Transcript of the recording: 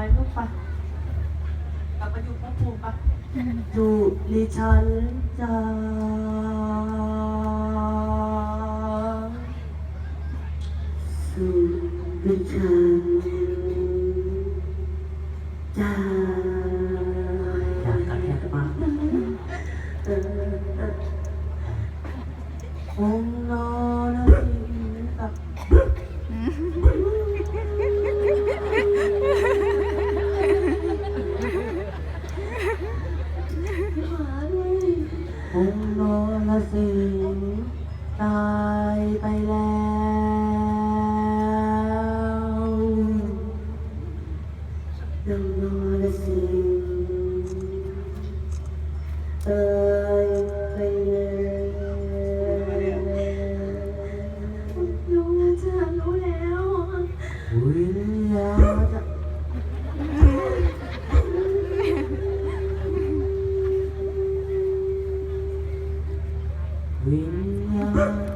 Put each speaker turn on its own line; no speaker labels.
ไปะกลับมาอยู่ภพภูมิปะ
ดูดิฉันจะสุดิฉันจะอยากกระแทกมากเอ กรุงโนรสิงตายไปแล้วดวงโนรสิงห์ตายไปแล้ว
ลุงอาจะรู้แล้ว
วิญญาณ Queen.